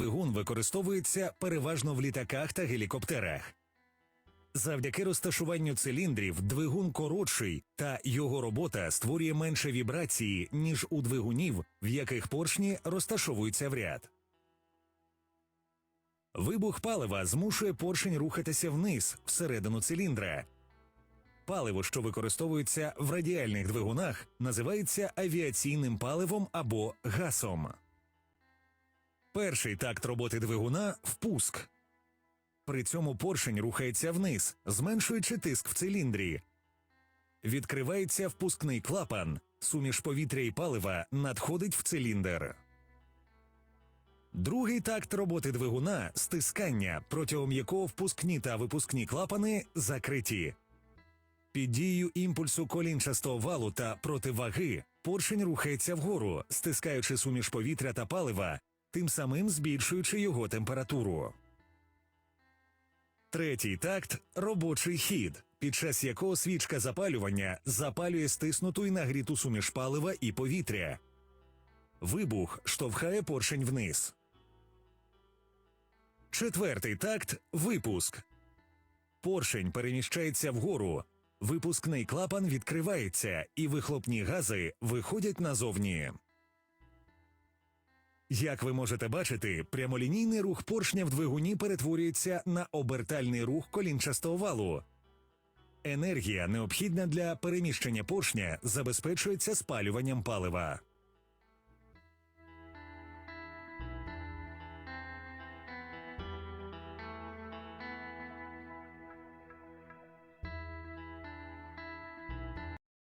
Двигун використовується переважно в літаках та гелікоптерах. Завдяки розташуванню циліндрів двигун коротший, та його робота створює менше вібрації, ніж у двигунів, в яких поршні розташовуються в ряд. Вибух палива змушує поршень рухатися вниз, всередину циліндра. Паливо, що використовується в радіальних двигунах, називається авіаційним паливом або гасом. Перший такт роботи двигуна впуск. При цьому поршень рухається вниз, зменшуючи тиск в циліндрі. Відкривається впускний клапан. Суміш повітря і палива надходить в циліндр. Другий такт роботи двигуна стискання, протягом якого впускні та випускні клапани закриті. Під дією імпульсу колінчастого валу та противаги поршень рухається вгору, стискаючи суміш повітря та палива, тим самим збільшуючи його температуру. Третій такт робочий хід, під час якого свічка запалювання запалює стиснуту і нагріту суміш палива і повітря. Вибух штовхає поршень вниз. Четвертий такт випуск. Поршень переміщається вгору. Випускний клапан відкривається, і вихлопні гази виходять назовні. Як ви можете бачити, прямолінійний рух поршня в двигуні перетворюється на обертальний рух колінчастого валу. Енергія, необхідна для переміщення поршня, забезпечується спалюванням палива.